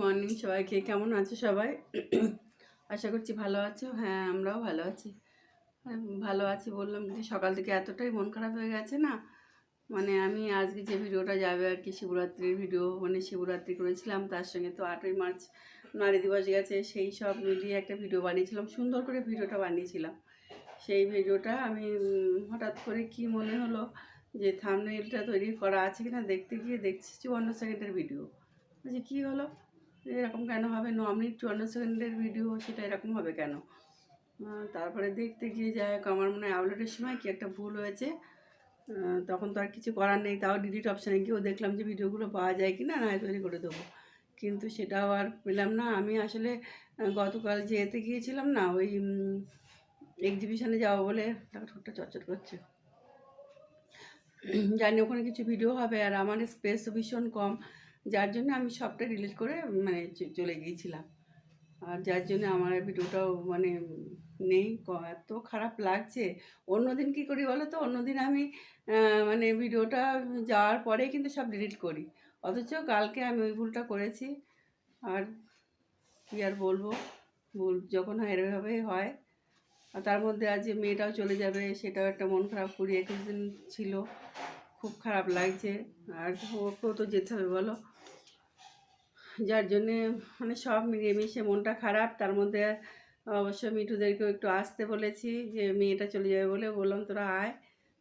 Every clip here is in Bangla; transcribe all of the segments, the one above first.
মর্নিং সবাইকে, কেমন আছো সবাই? আশা করছি ভালো আছো। হ্যাঁ আমরাও ভালো আছি। ভালো আছি বললাম যে সকাল থেকে এতটাই মন খারাপ হয়ে গেছে না? মানে আমি আজকে যে ভিডিওটা যাবে আর কি, শিবরাত্রির ভিডিও মানে শিবরাত্রি করেছিলাম, তার সঙ্গে তো আটই মার্চ নারী দিবস গেছে, সেই সব মিলিয়ে একটা ভিডিও বানিয়েছিলাম, সুন্দর করে ভিডিওটা বানিয়েছিলাম। সেই ভিডিওটা আমি হঠাৎ করে কি মনে হলো যে থামনেলটা তৈরি করা আছে কিনা দেখতে গিয়ে দেখছি, চুয়ান্ন সেকেন্ডের ভিডিও। বলছি, কী হলো? এরকম কেন হবে? ন মিনিট চুয়ান্ন সেকেন্ডের ভিডিও সেটা এরকম হবে কেন? তারপরে দেখতে গিয়ে যাই হোক, আমার মনে হয় আপলোডের সময় কি একটা ভুল হয়েছে। তখন তো আর কিছু করার নেই, তাও ডিলিট অপশানে গিয়েও দেখলাম যে ভিডিওগুলো পাওয়া যায় কি না না তৈরি করে দেবো। কিন্তু সেটাও আর পেলাম না। আমি আসলে গতকাল যে এতে গিয়েছিলাম না, ওই এক্সিবিশনে যাব বলে টাকা ঠোঁটটা চটচট করছে। জানি ওখানে কিছু ভিডিও হবে, আর আমার স্পেসও ভীষণ কম। যার জন্য আমি সবটা ডিলিট করে মানে চলে গিয়েছিলাম। আর যার জন্য আমার ভিডিওটাও মানে নেই এত খারাপ লাগছে। অন্যদিন কী করি বলো তো? অন্যদিন আমি মানে ভিডিওটা যাওয়ার পরে কিন্তু সব ডিলিট করি। অথচ কালকে আমি ওই ভুলটা করেছি। আর কী আর বলব? ভুল যখন হয় এভাবেই হয়। আর তার মধ্যে আজ মেয়েটাও চলে যাবে, সেটাও একটা মন খারাপ কুড়ি একুশ দিন ছিল। খুব খারাপ লাগছে। আর ওকেও তো যেতে হবে বলো। যার জন্যে মানে সব মিলিয়ে মিশে মনটা খারাপ। তার মধ্যে অবশ্য মিঠুদেরকেও একটু আসতে বলেছি যে, মেয়েটা চলে যাবে বলে বললাম, তোরা আয়,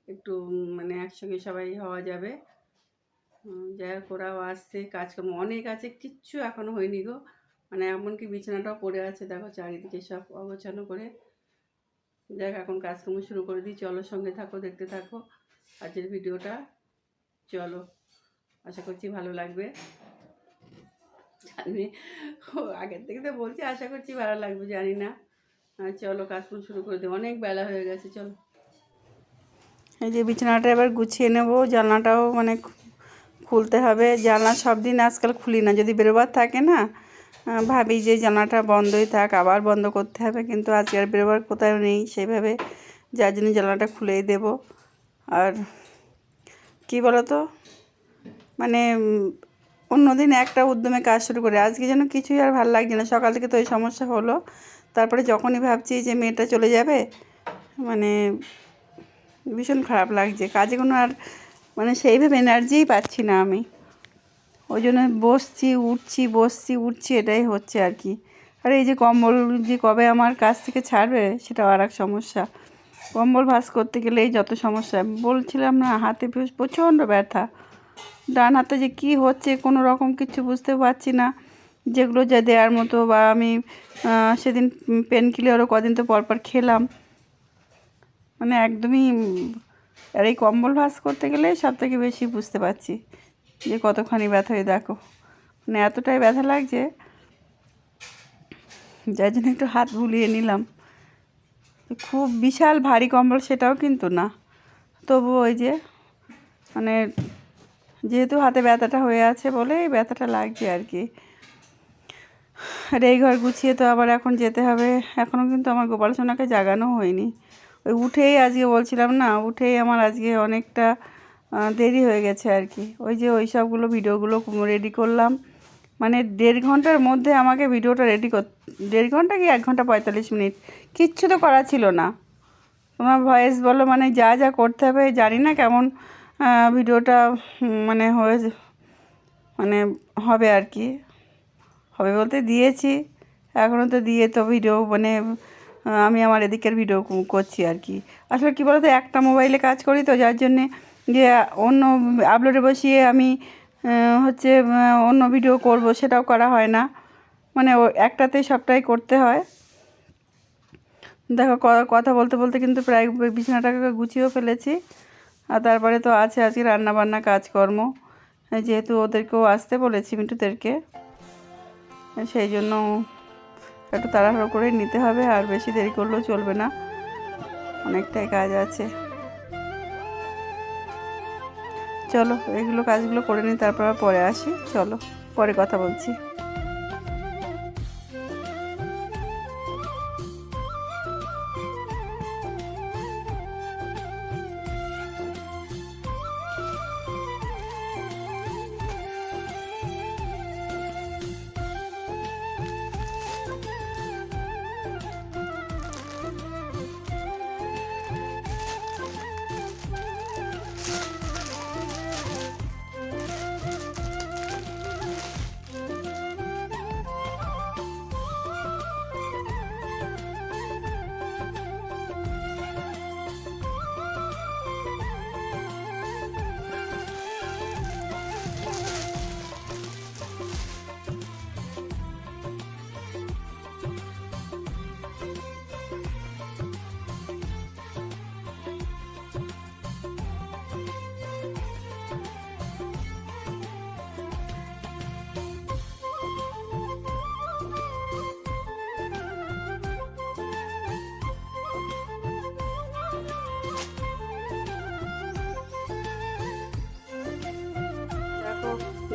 একটু মানে একসঙ্গে সবাই হওয়া যাবে। যাই হোক, ওরাও আসছে, কাজকর্ম অনেক আছে, কিচ্ছু এখনও হয়নি গো। মানে এমনকি বিছানাটাও পড়ে আছে, দেখো চারিদিকে সব অগোছানো করে। দেখ এখন কাজকর্ম শুরু করে দিই। চলো সঙ্গে থাকো, দেখতে থাকো। আজকের ভিডিওটা, চলো। আশা করছি ভালো লাগবে। জানি ও আগের থেকে তো বলছি, আশা করছি ভালো লাগবে, জানি না। চলো কাজকর্ম শুরু করে দিই অনেক বেলা হয়ে গেছে, চলো। এই যে বিছানাটা এবার গুছিয়ে নেব, জানলাটাও মানে খুলতে হবে। জানলা সব দিন আজকাল খুলি না, যদি বেরোবার থাকে না ভাবি যে জানলাটা বন্ধই থাক, আবার বন্ধ করতে হবে, কিন্তু আজকে আর বেরোবার কোথাও নেই সেইভাবে যার জন্য জানলাটা খুলেই দেব। আর কি বলো তো মানে অন্যদিন একটা উদ্যমে কাজ শুরু করে। আজকে যেন কিছুই আর ভালো লাগছে না। সকাল থেকে তো ওই সমস্যা হলো। তারপরে যখনই ভাবছি যে মেয়েটা চলে যাবে মানে ভীষণ খারাপ লাগছে। কাজে কোনো আর মানে সেইভাবে এনার্জিই পাচ্ছি না আমি। ওই জন্য বসছি, উঠছি বসছি, উঠছি, এটাই হচ্ছে আর কি। আর এই যে কম্বল যে কবে আমার কাছ থেকে ছাড়বে, সেটাও আর এক সমস্যা। কম্বল ভাস করতে গেলেই যত সমস্যা। বলছিলাম না, হাতে প্রচণ্ড ব্যথা। ডান হাতে যে কি হচ্ছে, কোনো রকম কিছু বুঝতে পারছি না। যেগুলো যা দেওয়ার মতো বা আমি সেদিন পেন কিলারও কদিন তো পরপর খেলাম। মানে একদমই আর এই কম্বল ভাঁজ করতে গেলে সব থেকে বেশি বুঝতে পারছি যে কতখানি ব্যথা হয়ে, দেখো। মানে এতটাই ব্যথা লাগছে, যার জন্য একটু হাত বুলিয়ে নিলাম। খুব বিশাল ভারী কম্বল সেটাও কিন্তু না। তবু ওই যে মানে যেহেতু হাতে ব্যথাটা হয়ে আছে বলে এই ব্যথাটা লাগছে আর কি। আর এই ঘর গুছিয়ে তো আবার এখন যেতে হবে। এখনও কিন্তু আমার গোপাল সোনাকে জাগানো হয়নি। ওই উঠেই আজকে বলছিলাম না, উঠেই আমার আজকে অনেকটা দেরি হয়ে গেছে আর কি। ওই যে ওই সবগুলো ভিডিওগুলো রেডি করলাম। মানে দেড় ঘণ্টার মধ্যে আমাকে ভিডিওটা রেডি কর, দেড় ঘণ্টা কি এক ঘণ্টা পঁয়তাল্লিশ মিনিট? কিচ্ছু তো করা ছিল না। তোমার ভয়েস বলো মানে যা যা করতে হবে, জানি না কেমন ভিডিওটা মানে হয়ে মানে হবে আর কি। হবে বলতে দিয়েছি এখনও তো দিয়ে তো ভিডিও মানে আমি আমার এদিকের ভিডিও করছি আর কি। আসলে কী বলতো, একটা মোবাইলে কাজ করি তো, যার জন্যে যে, অন্য আপলোডে বসিয়ে আমি হচ্ছে অন্য ভিডিও করব, সেটাও করা হয় না। মানে একটাতেই সবটাই করতে হয়। দেখো কথা বলতে বলতে কিন্তু প্রায় বিছানাটাকে গুছিয়েও ফেলেছি। আর তারপরে তো আছে আজকে রান্না বান্না কাজকর্ম যেহেতু ওদেরকেও আসতে বলেছি মিঠুদেরকে সেই জন্য একটু তাড়াহুড়ো করে নিতে হবে, আর বেশি দেরি করলেও চলবে না। অনেকটাই কাজ আছে। চলো, এগুলো কাজগুলো করে নিই, তারপর পরে আসি। চলো, পরে কথা বলছি।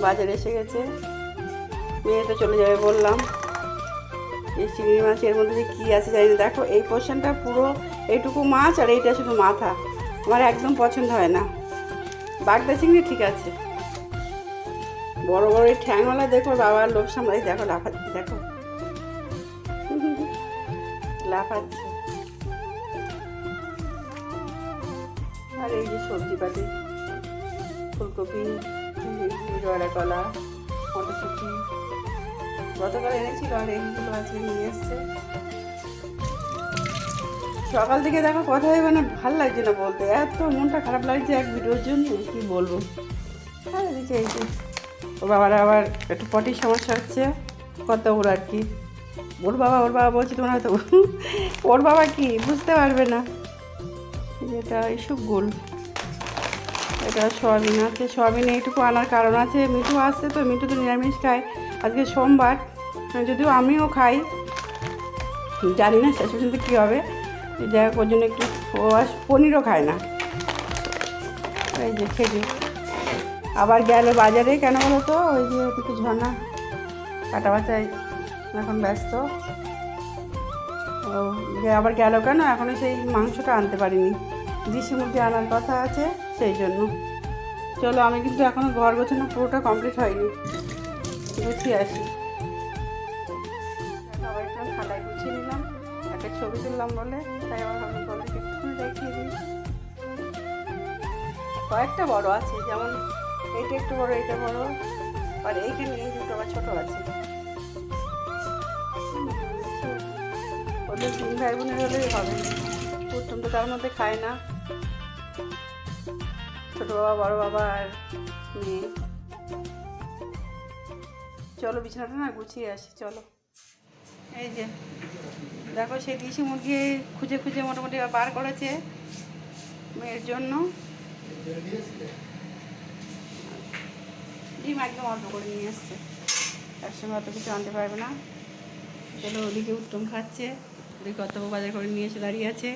বাজারে এসে গেছে। মেয়ে তো চলে যাবে বললাম। এই চিংড়ি মাছের মধ্যে যে কী আছে জানি না। দেখো, এই পোর্শনটা পুরো এইটুকু মাছ আর এইটা শুধু মাথা। আমার একদম পছন্দ হয় না। বাগদা চিংড়ি ঠিক আছে। বড় বড় এই ঠ্যাংওয়ালা দেখো, বাবার লোভ সামলাই দেখো, লাফাচ্ছে দেখো। লাফাচ্ছে। আর এই যে সবজি পাতি, ফুলকপি। জয়রা কলা মটরশুঁটি গতকাল এনেছিল আর এইগুলো আজকে নিয়ে এসছে। সকাল থেকে দেখো কথাই মানে ভালো লাগছে না বলতে। এত মনটা খারাপ লাগছে এক ভিডিওর জন্য, কি বলব? আর এদিকে এই যে। ওর বাবার আবার একটু পটির সমস্যা হচ্ছে, কত ওর আর কি। ওর বাবা ওর বাবা বলছে তোমার হয়তো, ওর বাবা কি? বুঝতে পারবে না। যেটা এইসব গোল। এটা সয়াবিন আছে। সয়াবিন এইটুকু আনার কারণ আছে। মিঠু আসছে তো মিঠু তো নিরামিষ খায়। আজকে সোমবার, যদিও আমিও খাই। জানি না শেষ পর্যন্ত কী হবে। যাই হোক ওর জন্য একটু পনিরও খায় না। এই যে খেলি আবার গেল বাজারে, কেন বলো তো? ওই যে ওদিকে ঝর্ণা কাটা বাচ্চায় এখন ব্যস্ত। আবার গেল কেন? এখনও সেই মাংসটা আনতে পারিনি। দিশি মুরগি আনার কথা আছে। সেই জন্য। চলো, আমি কিন্তু এখনও ঘর গোছানো পুরোটা কমপ্লিট হয়নি। গুছিয়ে আসি। একটু গুছিয়ে নিলাম। একটা ছবি তুললাম বলে, তাই আবার ভাবলাম একটুখানি দেখিয়ে দিই। কয়েকটা বড় আছে, যেমন এইটা একটু বড়, এইটা বড়। আর এইখানে এই দুটো আবার ছোটো আছে। ওদের তিন ভাই বোনের হলেই হবে। প্রথম তো তার মধ্যে খায় না। ছোটো বাবা বড় বাবা আর মেয়ে। চলো বিছানাটা না গুছিয়ে আসি, চলো। এই যে, দেখো সেই দেশি মুরগি খুঁজে খুঁজে মোটামুটি বার করেছে মেয়ের জন্য। ডিম একদম অল্প করে নিয়ে এসছে একসঙ্গে অত কিছু আনতে পারবে না। চলো ওদিকে উত্তম খাচ্ছে। ওদিকে কত বাজার করে নিয়ে এসে দাঁড়িয়ে আছে।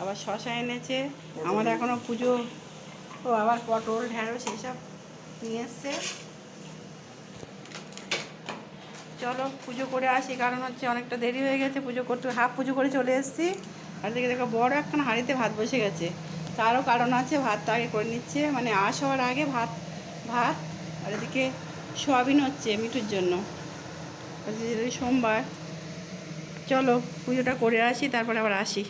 আবার শশা এনেছে। আমার এখনও পুজো ও আবার পটল ঢ্যাঁড়স এইসব নিয়ে এসছে। চলো পুজো করে আসি, কারণ হচ্ছে অনেকটা দেরি হয়ে গেছে, পুজো করতে, হাফ পুজো করে চলে এসেছি। আর দিকে দেখো, বড় একখানা হাঁড়িতে ভাত বসে গেছে। তারও কারণ আছে, ভাতটা আগে করে নিচ্ছে মানে আস হওয়ার আগে ভাত ভাত, আর এদিকে সোয়াবিন হচ্ছে মিঠুর জন্য। সোমবার, চলো পুজোটা করে আসি, তারপরে আবার আসি।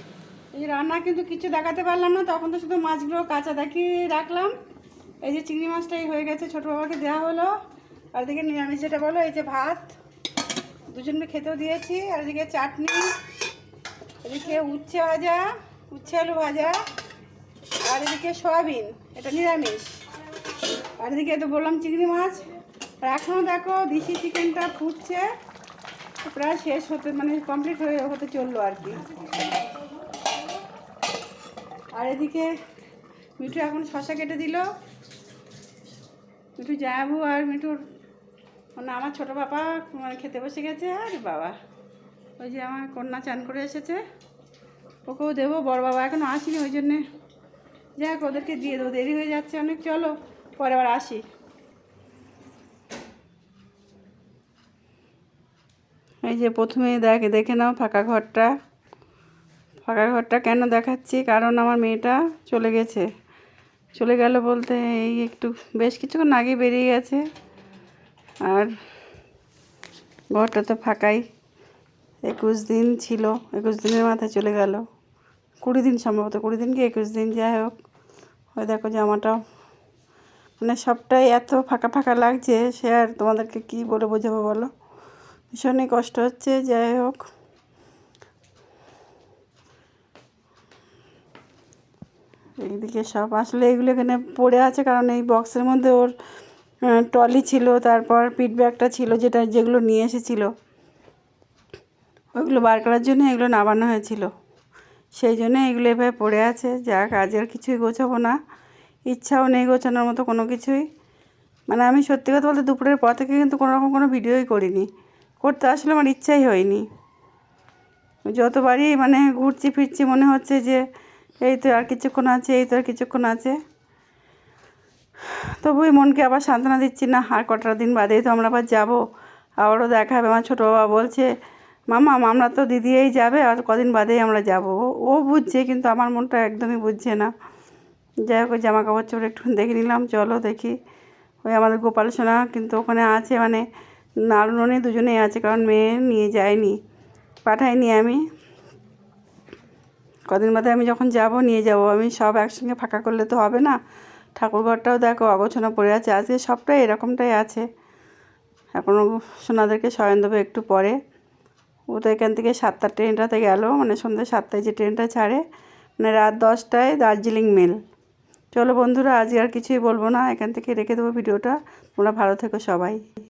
এই রান্না কিন্তু কিছু দেখাতে পারলাম না, তখন তো শুধু মাছগুলো কাঁচা দেখিয়ে রাখলাম। এই যে চিংড়ি মাছটাই হয়ে গেছে, ছোটো বাবাকে দেওয়া হলো। আর এদিকে নিরামিষ যেটা বলো, এই যে ভাত, দুজনকে খেতেও দিয়েছি। আর এদিকে চাটনি, এদিকে উচ্ছে ভাজা, উচ্ছে আলু ভাজা, আর এদিকে সয়াবিন, এটা নিরামিষ। আর এদিকে তো বললাম চিংড়ি মাছ। আর এখনও দেখো, দেশি চিকেনটা ফুটছে। প্রায় শেষ হতে মানে কমপ্লিট হয়ে হতে চলল আর কি। আর এদিকে মিঠু এখন শশা কেটে দিল। মিঠু যাব আর মিঠুর মানে আমার ছোটো বাবা মানে খেতে বসে গেছে, আরে বাবা। ওই যে আমার কন্যা চান করে এসেছে। ওকেও দেবো, বড় বাবা এখনও আসেনি ওই জন্যে। যাক, ওদেরকে দিয়ে দেবো, দেরি হয়ে যাচ্ছে অনেক, চলো পরে আবার আসি। এই যে প্রথমে দেখ, দেখে নাও ফাঁকা ঘরটা। ফাঁকা ঘরটা কেন দেখাচ্ছি? কারণ আমার মেয়েটা চলে গেছে। চলে গেল বলতে এই একটু বেশ কিছুক্ষণ আগে বেরিয়ে গেছে। আর ঘরটা তো ফাঁকাই। একুশ দিন ছিল, একুশ দিনের মাথায় চলে গেল। কুড়ি দিন সম্ভবত, কুড়ি দিন কি একুশ দিন, যাই হোক। ওই দেখো জামাটা মানে সবটাই এত ফাঁকা ফাঁকা লাগছে, সে আর তোমাদেরকে কী বলে বোঝাবো বলো? ভীষণই কষ্ট হচ্ছে, যাই হোক। এইদিকে সব। আসলে এগুলো এখানে পড়ে আছে কারণ এই বক্সের মধ্যে ওর ট্রলি ছিল, তারপর পিট ব্যাগটা ছিল যেটা যেগুলো নিয়ে এসেছিল। ওইগুলো বার করার জন্য এগুলো নামানো হয়েছিল। সেই জন্য এগুলো এভাবে পড়ে আছে। যা আজ আর কিছুই গোছাবো না। ইচ্ছাও নেই গোছানোর মতো কোনো কিছুই। মানে আমি সত্যি কথা বলতে দুপুরের পর থেকে কিন্তু কোনো রকম কোনো ভিডিওই করিনি। করতে আসলে আমার ইচ্ছাই হয়নি। যতবারই মানে ঘুরছি ফিরছি মনে হচ্ছে যে এই তো আর কিছুক্ষণ আছে, এই তো আর কিছুক্ষণ আছে। তবুই মনকে আবার সান্ত্বনা দিচ্ছি, না, আর কটা দিন বাদেই তো আমরা আবার যাব। আবারও দেখা হবে, আমার ছোটো বাবা বলছে, মামা আমরা তো দিদি এই যাবে, আর কদিন বাদেই আমরা যাব। ও বুঝছে, কিন্তু আমার মনটা একদমই বুঝছে না। যাই হোক, ওই জামা কাপড় চোপড় একটু দেখে নিলাম, চলো দেখি। ওই আমাদের গোপাল সোনা কিন্তু ওখানে আছে মানে নাড়ুননি দুজনেই আছে, কারণ মেয়ে নিয়ে যায়নি। পাঠাইনি আমি। কদিন বাদে আমি যখন যাব, নিয়ে যাব। আমি সব একসঙ্গে ফাঁকা করলে তো হবে না। ঠাকুরঘরটাও দেখো, অগোছানো পড়ে আছে। আজকে সবটাই এরকমটাই আছে। এখনও সোনাদেরকে শয়ন দেবো একটু পরে। ও তো এখান থেকে সাতটার ট্রেনটাতে গেল। মানে সন্ধ্যে সাতটায় যে ট্রেনটা ছাড়ে মানে রাত দশটায় দার্জিলিং মেল। চলো বন্ধুরা, আজকে আর কিছুই বলব না। এখান থেকে রেখে দেবো ভিডিওটা। তোমরা ভালো থেকো সবাই।